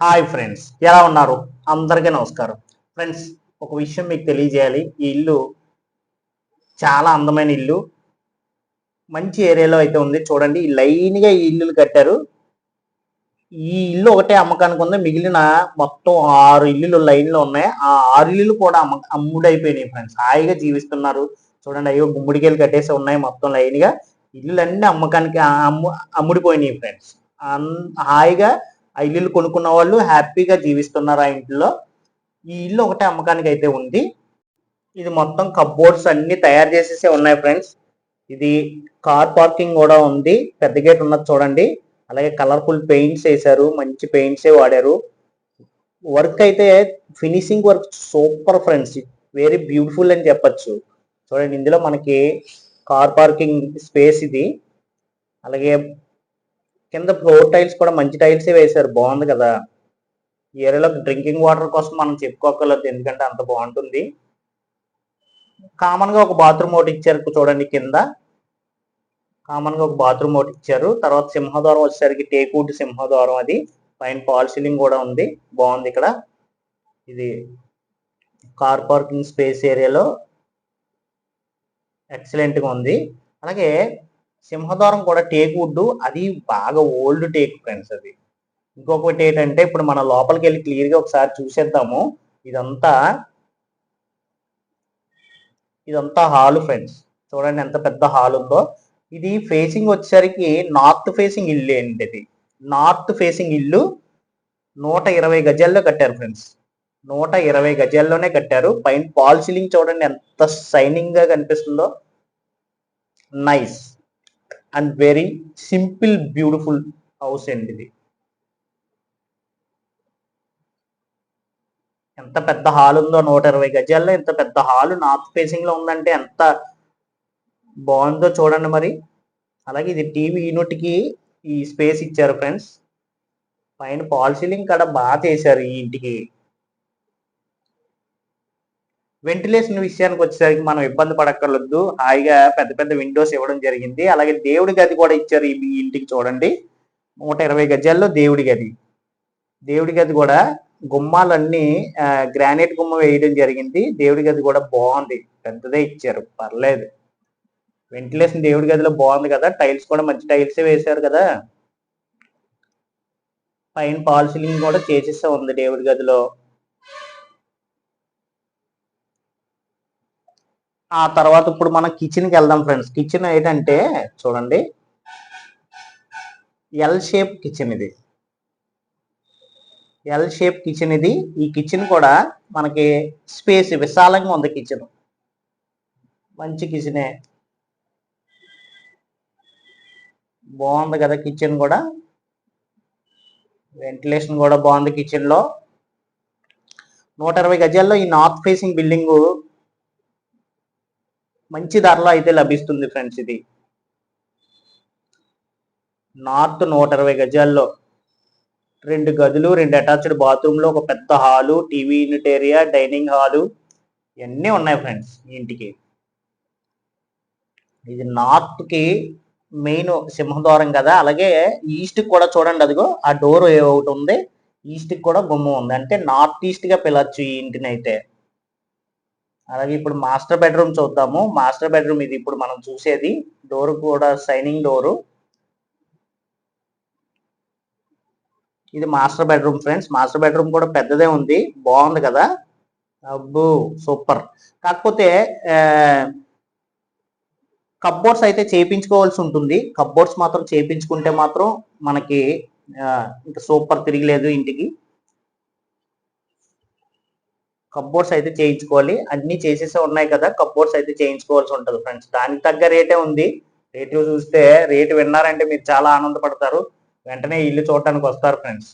Hi friends ఎలా ఉన్నారు? అందరికీ నమస్కారం. ఫ్రెండ్స్ ఒక విషయం మీకు తెలియజేయాలి. ఈ ఇల్లు చాలా అందమైన ఇల్లు. మంచి ఏరియాలో అయితే ఉంది. చూడండి లైన్గా ఈ ఇల్లులు కట్టారు. ఈ ఇల్లు ఒకటే అమ్మకానికి ఉంది. మిగిలిన మొత్తం ఆరు ఇల్లులు లైన్లో ఉన్నాయి. ఆ ఆరు ఇల్లులు కూడా అమ్మ అమ్ముడైపోయినాయి ఫ్రెండ్స్. హాయిగా జీవిస్తున్నారు. చూడండి అయ్యో గుమ్మడికాయలు కట్టేసి ఉన్నాయి మొత్తం లైన్గా. ఇల్లులన్నీ అమ్మకానికి అమ్ము అమ్ముడిపోయినాయి ఫ్రెండ్స్. హాయిగా ఆ ఇల్లు కొనుక్కున్న వాళ్ళు హ్యాపీగా జీవిస్తున్నారు ఆ ఇంట్లో? ఈ ఇల్లు ఒకటే అమ్మకానికి అయితే ఉంది. ఇది మొత్తం కబ్బోర్డ్స్ అన్ని తయారు చేసేసి ఉన్నాయి ఫ్రెండ్స్ ఇది కార్ పార్కింగ్ కూడా ఉంది. పెద్ద గేట్ ఉన్నది చూడండి. అలాగే కలర్ఫుల్ పెయింట్స్ వేశారు. మంచి పెయింట్సే వాడారు. వర్క్ అయితే finishing work super friends very beautiful అని చెప్పచ్చు. చూడండి ఇందులో మనకి కార్ పార్కింగ్ స్పేస్ ఇది. అలాగే కింద ఫ్లోర్ టైల్స్ కూడా మంచి టైల్సే వేశారు. బాగుంది కదా. ఏరియాలో డ్రింకింగ్ వాటర్ కోసం మనం చెప్పుకోకర్లేదు. ఎందుకంటే అంత బాగుంటుంది. కామన్గా ఒక బాత్రూమ్ ఒకటి ఇచ్చారు చూడండి కింద. కామన్గా ఒక బాత్రూమ్ ఒకటి ఇచ్చారు. తర్వాత సింహద్వారం వచ్చేసరికి టేకూటి సింహద్వారం అది. పైన పాల్ సీలింగ్ కూడా ఉంది. బాగుంది ఇక్కడ. ఇది కార్ పార్కింగ్ స్పేస్ ఏరియాలో ఎక్సలెంట్గా ఉంది. అలాగే సింహద్వారం కూడా టేక్ వుడ్ అది బాగా ఓల్డ్ టేక్ ఫ్రెండ్స్ అది. ఇంకొకటి ఏంటంటే ఇప్పుడు మన లోపలికి వెళ్ళి క్లియర్గా ఒకసారి చూసేద్దాము. ఇదంతా ఇదంతా హాల్ ఫ్రెండ్స్. చూడండి ఎంత పెద్ద హాల్ ఉందో. ఇది ఫేసింగ్ వచ్చేసరికి నార్త్ ఫేసింగ్ ఇల్లు ఏంటి ఇది. నార్త్ ఫేసింగ్ ఇల్లు నూట ఇరవై గజాల్లో కట్టారు ఫ్రెండ్స్. నూట ఇరవై గజాల్లోనే కట్టారు. పైన పాల్ సీలింగ్ చూడండి ఎంత షైనింగ్గా కనిపిస్తుందో. Nice and very simple beautiful house అండి ఇది. ఎంత పెద్ద హాల్ ఉందో నూట ఇరవై గజాల్లో ఎంత పెద్ద హాల్ నార్త్ ఫేసింగ్లో ఉందంటే ఎంత బాగుందో చూడండి మరి. అలాగే ఇది టీవీ యూనిట్కి ఈ స్పేస్ ఇచ్చారు ఫ్రెండ్స్ పైన పాల్ సీలింగ్ కాడ బాగా చేశారు ఈ ఇంటికి. వెంటిలేషన్ విషయానికి వచ్చేసరికి మనం ఇబ్బంది పడక్కర్లేదు. హాయిగా పెద్ద పెద్ద విండోస్ ఇవ్వడం జరిగింది. అలాగే దేవుడి గది కూడా ఇచ్చారు ఈ ఇంటికి చూడండి. నూట ఇరవై గజాల్లో దేవుడి గది. దేవుడి గది కూడా గుమ్మాలన్నీ గ్రానైట్ గుమ్మ వేయడం జరిగింది. దేవుడి గది కూడా బాగుంది. పెద్దదే ఇచ్చారు. పర్లేదు. వెంటిలేషన్ దేవుడి గదిలో బాగుంది కదా. టైల్స్ కూడా మంచి టైల్స్ వేశారు కదా. పైన పాల్ సీలింగ్ కూడా చేసేసే ఉంది దేవుడి గదిలో. ఆ తర్వాత ఇప్పుడు మనం కిచెన్కి వెళ్దాం ఫ్రెండ్స్ కిచెన్ ఏంటంటే చూడండి. ఎల్ షేప్ కిచెన్ ఇది. ఎల్ షేప్ కిచెన్ ఇది. ఈ కిచెన్ కూడా మనకి స్పేస్ విశాలంగా ఉంది కిచెన్ మంచి కిచెనే బాగుంది కదా కిచెన్ కూడా. వెంటిలేషన్ కూడా బాగుంది కిచెన్లో నూట ఇరవై గజాల్లో ఈ నార్త్ ఫేసింగ్ బిల్డింగు మంచి ధరలో అయితే లభిస్తుంది ఫ్రెండ్స్ ఇది. నార్త్ నూట ఇరవై గజాల్లో రెండు గదులు రెండు అటాచ్డ్ బాత్రూమ్లు ఒక పెద్ద hall TV unit area dining hall ఇవన్నీ ఉన్నాయి ఫ్రెండ్స్ ఇంటికి. ఇది నార్త్కి మెయిన్ సింహద్వారం కదా అలాగే ఈస్ట్ కూడా చూడండి అదిగో ఆ డోర్ ఒకటి ఉంది ఈస్ట్కి కూడా గుమ్మం ఉంది. అంటే నార్త్ ఈస్ట్గా పిలవచ్చు ఈ ఇంటిని అయితే. అలాగే ఇప్పుడు మాస్టర్ బెడ్రూమ్ చూద్దాము. మాస్టర్ బెడ్రూమ్ ఇది ఇప్పుడు మనం చూసేది. డోర్ కూడా సైనింగ్ డోరు. ఇది master bedroom friends. Master bedroom కూడా పెద్దదే ఉంది. బాగుంది కదా? అబ్బో సూపర్. కాకపోతే కబ్బోర్డ్స్ అయితే చేయించుకోవాల్సి ఉంటుంది. కబ్బోర్డ్స్ మాత్రం చేయించుకుంటే మాత్రం మనకి ఇంకా సూపర్ తిరిగిలేదు ఇంటికి. కప్బోర్డ్స్ అయితే చేయించుకోవాలి. అన్ని చేసేసే ఉన్నాయి కదా కప్బోర్డ్స్ అయితే చేయించుకోవాల్సి ఉంటుంది ఫ్రెండ్స్ దానికి తగ్గ రేటే ఉంది. రేట్ చూస్తే రేటు విన్నారంటే మీరు చాలా ఆనందపడతారు. వెంటనే ఇల్లు చూడటానికి వస్తారు ఫ్రెండ్స్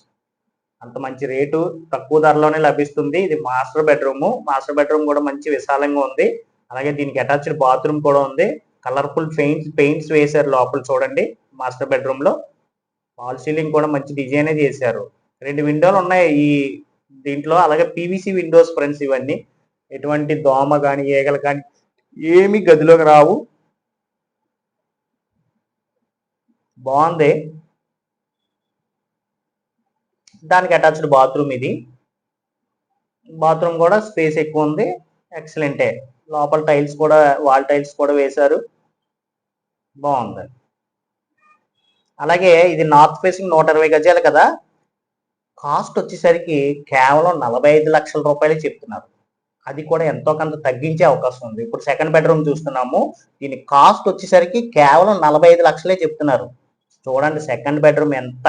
అంత మంచి రేటు తక్కువ ధరలోనే లభిస్తుంది. ఇది మాస్టర్ బెడ్రూమ్ మాస్టర్ బెడ్రూమ్ కూడా మంచి విశాలంగా ఉంది. అలాగే దీనికి అటాచ్డ్ బాత్రూమ్ కూడా ఉంది. కలర్ఫుల్ పెయింట్స్ పెయింట్స్ వేశారు లోపల చూడండి మాస్టర్ బెడ్రూమ్లో. వాల్ సీలింగ్ కూడా మంచి డిజైన్ చేశారు. రెండు విండోలు ఉన్నాయి ఈ దీంట్లో అలాగే పీవీసీ విండోస్ ఫ్రెండ్స్ ఇవన్నీ ఎటువంటి దోమ కానీ ఈగలు కానీ ఏమి గదిలోకి రావు. బాగుంది. దానికి అటాచ్డ్ బాత్రూమ్ ఇది. బాత్రూమ్ కూడా స్పేస్ ఎక్కువ ఉంది. ఎక్సలెంటే లోపల టైల్స్ కూడా వాల్ టైల్స్ కూడా వేశారు. బాగుంది. అలాగే ఇది నార్త్ ఫేసింగ్ నూట ఇరవై గజాలు కదా. కాస్ట్ వచ్చేసరికి కేవలం నలభై ఐదు లక్షల రూపాయలే చెప్తున్నారు. అది కూడా ఎంతో కొంత తగ్గించే అవకాశం ఉంది. ఇప్పుడు సెకండ్ బెడ్రూమ్ చూస్తున్నాము. దీని కాస్ట్ వచ్చేసరికి కేవలం నలభై ఐదు లక్షలే చెప్తున్నారు. చూడండి సెకండ్ బెడ్రూమ్ ఎంత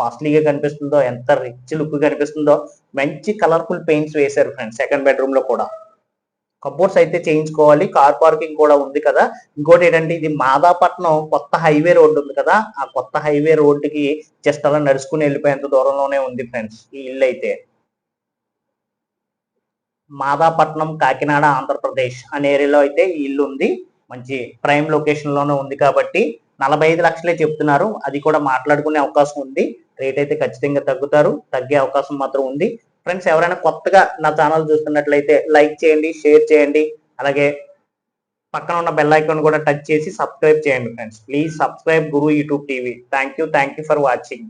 కాస్ట్లీగా కనిపిస్తుందో ఎంత రిచ్ లుక్ కనిపిస్తుందో మంచి కలర్ఫుల్ పెయింట్స్ వేశారు ఫ్రెండ్స్ సెకండ్ బెడ్రూమ్లో కూడా. కబోర్డ్స్ అయితే చేయించుకోవాలి. కార్ పార్కింగ్ కూడా ఉంది కదా. ఇంకోటి ఏంటంటే ఇది మాదాపట్నం కొత్త హైవే రోడ్డు ఉంది కదా. ఆ కొత్త హైవే రోడ్డుకి జస్ట్ అలా నడుచుకుని వెళ్ళిపోయేంత దూరంలోనే ఉంది ఫ్రెండ్స్ ఈ ఇల్లు అయితే. మాదాపట్నం కాకినాడ ఆంధ్రప్రదేశ్ అనే ఏరియాలో అయితే ఈ ఇల్లు ఉంది. మంచి ప్రైమ్ లొకేషన్లోనే ఉంది కాబట్టి నలభై ఐదు లక్షలే చెప్తున్నారు. అది కూడా మాట్లాడుకునే అవకాశం ఉంది. రేట్ అయితే ఖచ్చితంగా తగ్గుతారు. తగ్గే అవకాశం మాత్రం ఉంది. ఫ్రెండ్స్ ఎవరైనా కొత్తగా నా ఛానల్ చూస్తున్నట్లయితే లైక్ చేయండి షేర్ చేయండి. అలాగే పక్కన ఉన్న బెల్ ఐకాన్ కూడా టచ్ చేసి సబ్స్క్రైబ్ చేయండి friends please subscribe Guru YouTube TV thank you thank you for watching